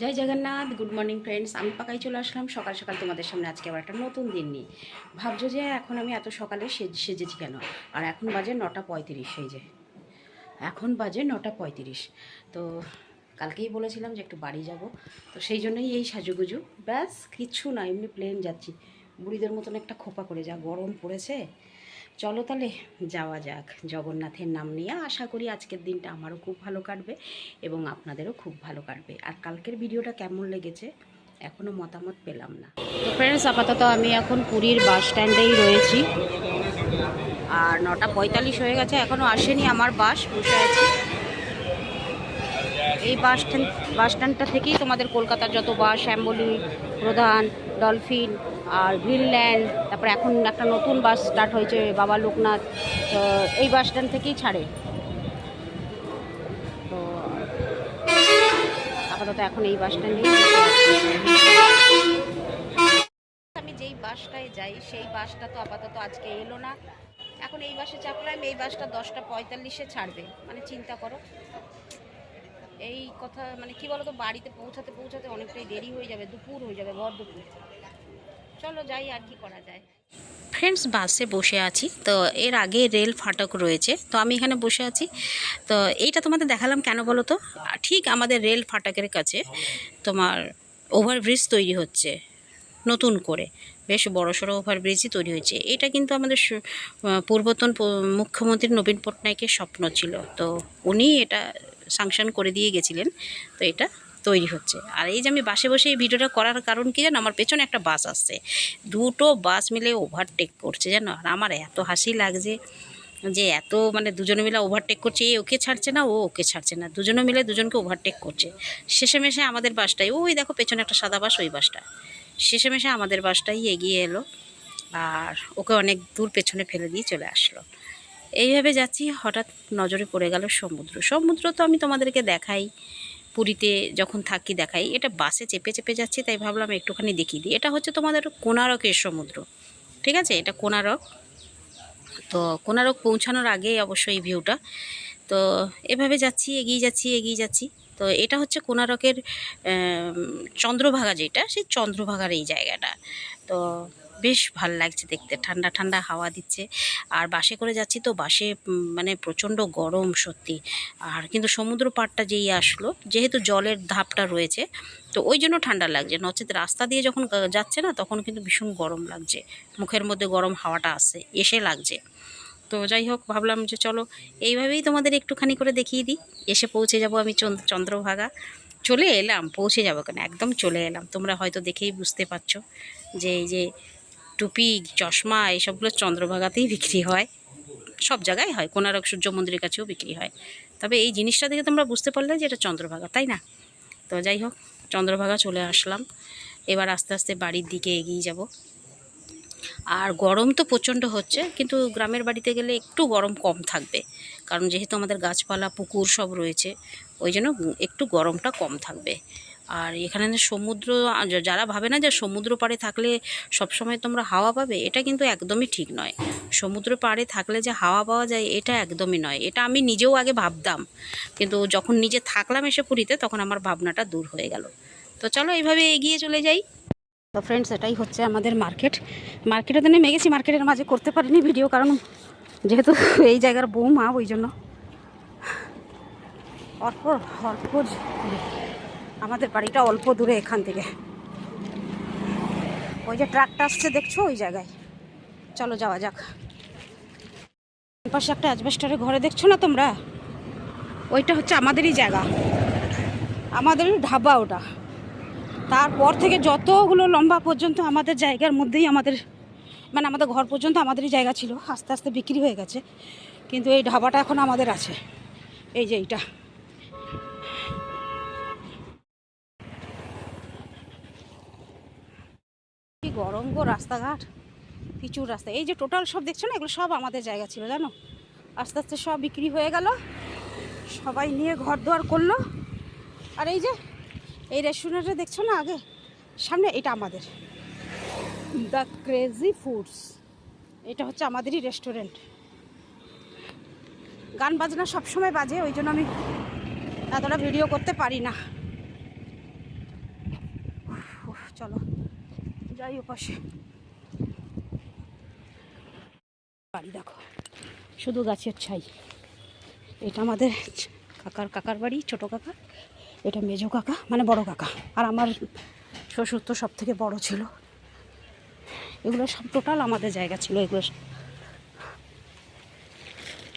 জয় Jagannath good morning friends আমি পাকাই চলে আসলাম। সকাল সকাল তোমাদের সামনে আজকে আবার একটা নতুন দিন নিয়ে। ভাবছ যে এখন আমি এত সকালে সেজ- সেজেছি কেন? আর এখন বাজে নটা পঁয়ত্রিশ, এই যে। এখন বাজে নটা পঁয়ত্রিশ। তো কালকেই বলেছিলাম যে একটু বাড়ি যাব। তো সেই জন্যই এই সাজুগুজু। ব্যাস, কিচ্ছু না, এমনি প্লেন যাচ্ছি। বুড়িদের মতন একটা খোপা করে যা গরম পড়েছে। চলো তাহলে যাওয়া যাক। জগন্নাথের নাম নিয়ে আশা করি আজকের দিনটা আমারও খুব ভালো কাটবে এবং আপনাদেরও খুব ভালো কাটবে। আর কালকের ভিডিওটা কেমন লেগেছে এখনও মতামত পেলাম না। তো ফ্রেন্ডস আপাতত আমি এখন পুরীর বাস স্ট্যান্ডেই রয়েছি। আর নটা পঁয়তাল্লিশ হয়ে গেছে এখনও আসেনি আমার বাস বসে আছি। এই বাস স্ট্যান্ড বাস স্ট্যান্ডটা থেকেই তোমাদের কলকাতার যত বাস শ্যামবলি প্রধান ডলফিন আর গ্রিনল্যান্ড, তারপরে এখন একটা নতুন বাস স্টার্ট হয়েছে, বাবা লোকনাথ, তো এই বাস স্ট্যান্ড থেকেই ছাড়ে। তো আপাতত এখন এই বাস স্ট্যান্ডেই আমি যেই বাসটায় যাই, সেই বাসটা তো আপাতত আজকে এলো না। এখন এই বাসে চাপলাম, এই বাসটা দশটা পঁয়তাল্লিশে ছাড়বে। মানে চিন্তা করো। এই কথা মানে কি বলতো, বাড়িতে পৌঁছাতে পৌঁছাতে অনেকটাই দেরি হয়ে যাবে, দুপুর হয়ে যাবে, ভর দুপুর। চলো যাই আর কি করা যায়। ফ্রেন্ডস বাসে বসে আছি। তো এর আগে রেল ফাটক রয়েছে। তো আমি এখানে বসে আছি। তো এইটা তোমাদের দেখালাম কেন বলো তো? ঠিক আমাদের রেল ফাটকের কাছে তোমার ওভারব্রিজ তৈরি হচ্ছে। নতুন করে। বেশ বড় সড়ো ওভারব্রিজই তৈরি হয়েছে। এটা কিন্তু আমাদের পূর্বতন মুখ্যমন্ত্রী নবীন পটনায়কের স্বপ্ন ছিল। তো উনি এটা সাংশন করে দিয়ে গেছিলেন। তো এটা তৈরি হচ্ছে। আর এই যে আমি বাসে বসে এই ভিডিওটা করার কারণ কি জানো? আমার পেছনে একটা বাস আসছে। দুটো বাস মিলে ওভারটেক করছে জানো? আর আমার এত হাসি লাগছে যে এত মানে দুজনে মিলে ওভারটেক করছে, এ ওকে ছাড়ছে না, ও ওকে ছাড়ছে না। দুজনে মিলে দুজনকে ওভারটেক করছে। শেষে মেশে আমাদের বাসটাই, ওই দেখো পেছনে একটা সাদা বাস, ওই বাসটা। শেষে মেশে আমাদের বাসটাই এগিয়ে এলো আর ওকে অনেক দূর পেছনে ফেলে দিয়ে চলে আসলো। এইভাবে যাচ্ছি, হঠাৎ নজরে পড়ে গেল সমুদ্র। সমুদ্র তো আমি তোমাদেরকে দেখাই। পুরীতে যখন থাকি দেখাই, এটা বাসে চেপে চেপে যাচ্ছি, তাই ভাবলাম একটুখানি দেখিয়ে দিই। এটা হচ্ছে তোমাদের কোনারকের সমুদ্র, ঠিক আছে? এটা কোনারক তো কোনারক পৌঁছানোর আগে অবশ্যই এই ভিউটা তো এভাবে যাচ্ছি, এগিয়ে যাচ্ছি এগিয়ে যাচ্ছি। তো এটা হচ্ছে কোনারকের চন্দ্রভাগা যেটা, সেই চন্দ্রভাগার এই জায়গাটা। তো বেশ ভালো লাগছে দেখতে। ঠান্ডা ঠান্ডা হাওয়া দিচ্ছে। আর বাসে করে যাচ্ছি তো বাসে মানে প্রচণ্ড গরম সত্যি। আর কিন্তু সমুদ্র পাড়টা যেই আসলো, যেহেতু জলের ধাপটা রয়েছে, তো ওই জন্য ঠান্ডা লাগছে। নচেত রাস্তা দিয়ে যখন যাচ্ছে না, তখন কিন্তু ভীষণ গরম লাগছে। মুখের মধ্যে গরম হাওয়াটা আসে এসে লাগছে। তো যাই হোক, ভাবলাম যে চলো, এইভাবেই তোমাদের একটুখানি করে দেখিয়ে দিই। এসে পৌঁছে যাব আমি চন্দ্র- চন্দ্রভাগা। চলে এলাম, পৌঁছে যাব কেন? একদম চলে এলাম। তোমরা হয়তো দেখেই বুঝতে পারছ যে এই যে টুপি, চশমা এইসবগুলো চন্দ্রভাগাতেই বিক্রি হয়। সব জায়গায় হয়। কোনারক সূর্য মন্দিরের কাছেও বিক্রি হয়। তবে এই জিনিসটা দেখে তোমরা বুঝতে পারলে যে এটা চন্দ্রভাগা, তাই না? তো যাই হোক, চন্দ্রভাগা চলে আসলাম। এবার আস্তে আস্তে বাড়ির দিকে এগিয়ে যাব। আর গরম তো প্রচণ্ড হচ্ছে, কিন্তু গ্রামের বাড়িতে গেলে একটু গরম কম থাকবে। কারণ যেহেতু আমাদের গাছপালা, পুকুর সব রয়েছে, ওই জন্য একটু গরমটা কম থাকবে। আর এখানে সমুদ্র যারা ভাবে না যে সমুদ্র পাড়ে থাকলে সবসময় তোমরা হাওয়া পাবে, এটা কিন্তু একদমই ঠিক নয়। সমুদ্র পাড়ে থাকলে যে হাওয়া পাওয়া যায়, এটা একদমই নয়। এটা আমি নিজেও আগে ভাবতাম। কিন্তু যখন নিজে থাকলাম এসে পুরীতে, তখন আমার ভাবনাটা দূর হয়ে গেল। তো চলো এইভাবে এগিয়ে চলে যাই। তো ফ্রেন্ডস এটাই হচ্ছে আমাদের মার্কেট মার্কেটে তো নেমে গেছি মার্কেটের মাঝে করতে পারিনি ভিডিও কারণ যেহেতু এই জায়গার বৌমা, ওই জন্য। অল্প দূরে। আমাদের বাড়িটা অল্প দূরে এখান থেকে। ওই যে ট্রাকটা আসছে, দেখছ ওই জায়গায়? চলো যাওয়া যাক। পাশে একটা অ্যাজবেস্টারের ঘরে দেখছ না তোমরা? ওইটা হচ্ছে আমাদেরই জায়গা। আমাদের ধাবা ওটা। তারপর থেকে যতগুলো লম্বা পর্যন্ত আমাদের জায়গার মধ্যেই আমাদের মানে আমাদের ঘর পর্যন্ত আমাদেরই জায়গা ছিল, আস্তে আস্তে বিক্রি হয়ে গেছে। কিন্তু এই ধাবাটা এখন আমাদের আছে। এই যে এইটা। গরম গো, রাস্তাঘাট, প্রচুর রাস্তা। এই যে টোটাল সব দেখছ না, এগুলো সব আমাদের জায়গা ছিল, জানো? আস্তে আস্তে সব বিক্রি হয়ে গেল। সবাই নিয়ে ঘর দুয়ার করল। আর এই যে, এই রেস্টুরেন্টটা দেখছ না আগে? সামনে এটা আমাদের। দ্য ক্রেজি ফুডস এটা হচ্ছে আমাদেরই রেস্টুরেন্ট গান বাজনা সবসময় বাজে, ওই জন্য আমি এতটা ভিডিও করতে পারি না। চলো। যাই ওপাশে বাড়ি দেখো। শুধু গাছের ছাই। এটা আমাদের কাকার কাকার বাড়ি, ছোট কাকা। এটা মেজো কাকা মানে বড় কাকা। আর আমার শ্বশুর তো সব থেকে বড় ছিল। এগুলো সব টোটাল আমাদের জায়গা ছিল এগুলো।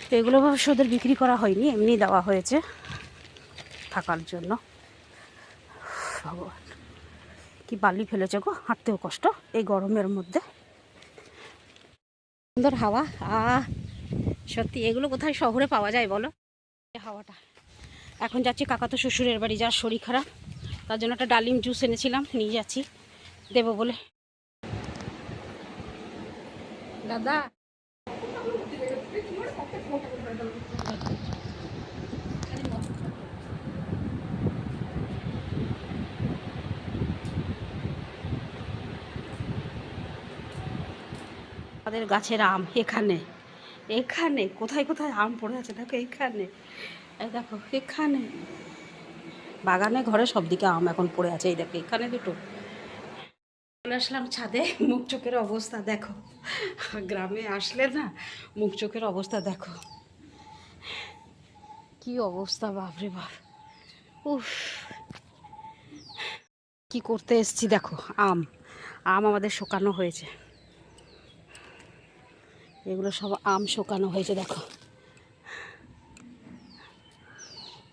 তো এগুলো অবশ্য ওদের বিক্রি করা হয়নি, এমনি দেওয়া হয়েছে থাকার জন্য। ভগবান। কি বালি ফেলেছে গো? হাঁটতেও কষ্ট এই গরমের মধ্যে। সুন্দর হাওয়া। আ সত্যি, এগুলো কোথায় শহরে পাওয়া যায় বলো? হাওয়াটা। এখন যাচ্ছি কাকা তো শ্বশুরের বাড়ি, যার শরীর খারাপ। তার জন্য একটা ডালিম জুস এনেছিলাম, নিয়ে যাচ্ছি। দেবো বলে। দাদা আমাদের গাছের আম এখানে। এখানে? কোথায় কোথায় আম পড়ে আছে? দেখো, এখানে। দেখো, এখানে। বাগানে, ঘরে সব দিকে আম এখন পড়ে আছে। এই দেখো, এখানে দুটো। চলে আসলাম ছাদে। মুখ চোখের অবস্থা দেখো। গ্রামে আসলে না, মুখ চোখের অবস্থা দেখো। কি অবস্থা, বাপরে বাপ। উফ। কি করতে এসছি দেখো, আম। আম আমাদের শুকানো হয়েছে। এগুলো সব আম শুকানো হয়েছে, দেখো।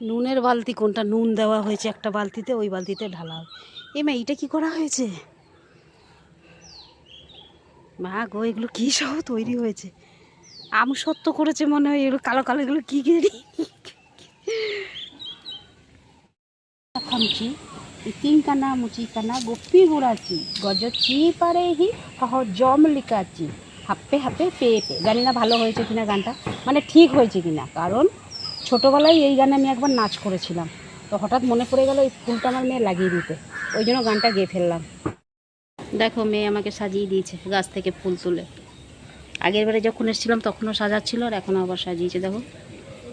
নুনের বালতি, কোনটা নুন দেওয়া হয়েছে একটা বালতিতে, ওই বালতিতে ঢালা হবে এ মা, এইটা কি করা হয়েছে? মা গো, এগুলো কী সহ তৈরি হয়েছে? আম সত্য করেছে মনে হয়, এগুলো কালো কালো, এগুলো কী গেরি খামছি ইতিংকানা মুচিকানা গোপি গুড়াচি গজচি পারে হি কহ জম লিকাচি। হাপ্পে হাপ্পে পেয়ে পেয়ে। জানি না ভালো হয়েছে কিনা গানটা। মানে ঠিক হয়েছে কিনা। কারণ ছোটোবেলায় এই গানে আমি একবার নাচ করেছিলাম। তো হঠাৎ মনে পড়ে গেল এই ফুলটা আমার মেয়ে লাগিয়ে দিতে। ওই জন্য গানটা গেয়ে ফেললাম। দেখো, মেয়ে আমাকে সাজিয়ে দিয়েছে গাছ থেকে ফুল তুলে। আগের বারে যখন এসেছিলাম তখনও সাজাচ্ছিল আর এখনও আবার সাজিয়েছে। দেখো,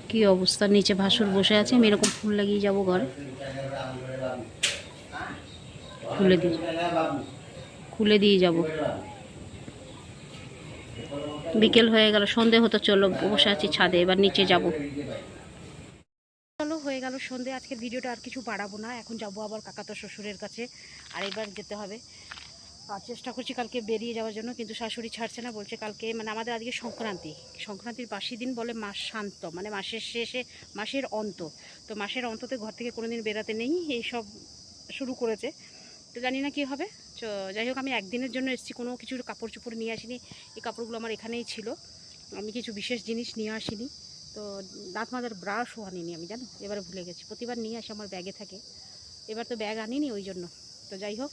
কি অবস্থা। নিচে ভাসুর বসে আছে। আমি এরকম ফুল লাগিয়ে যাব ঘরে। খুলে দিয়ে খুলে দিয়ে যাব। বিকেল হয়ে গেল, সন্ধে হতো চলো বসে আছি ছাদে, এবার নিচে যাব। চলো, হয়ে গেল সন্ধে, আজকের ভিডিওটা আর কিছু বাড়াবো না, এখন যাব আবার কাকাতো শ্বশুরের কাছে, আর এবার যেতে হবে। আর চেষ্টা করছি কালকে বেরিয়ে যাওয়ার জন্য, কিন্তু শাশুড়ি ছাড়ছে না, বলছে কালকে মানে আমাদের আজকে সংক্রান্তি, সংক্রান্তির বাসি দিন বলে মাস শান্ত মানে মাসের শেষে, মাসের অন্ত। তো মাসের অন্ততে ঘর থেকে কোনোদিন বেরাতে নেই এই সব শুরু করেছে। তো জানি না কী হবে। যাই হোক, আমি একদিনের জন্য এসেছি, কোনো কিছু কাপড় চোপড় নিয়ে আসিনি। এই কাপড়গুলো আমার এখানেই ছিল। আমি কিছু বিশেষ জিনিস নিয়ে আসিনি। তো দাঁত মাজার ব্রাশও আনিনি আমি, জানো? এবারে ভুলে গেছি। প্রতিবার নিয়ে আসি, আমার ব্যাগে থাকে। এবার তো ব্যাগ আনিনি, ওই জন্য। তো যাই হোক,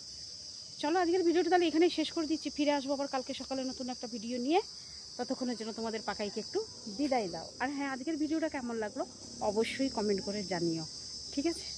চলো আজকের ভিডিওটা তাহলে এখানেই শেষ করে দিচ্ছি। ফিরে আসব আবার কালকে সকালে নতুন একটা ভিডিও নিয়ে। ততক্ষণের জন্য তোমাদের পাকাইকে একটু বিদায় দাও। আর হ্যাঁ আজকের ভিডিওটা কেমন লাগল? অবশ্যই কমেন্ট করে জানিও। ঠিক আছে?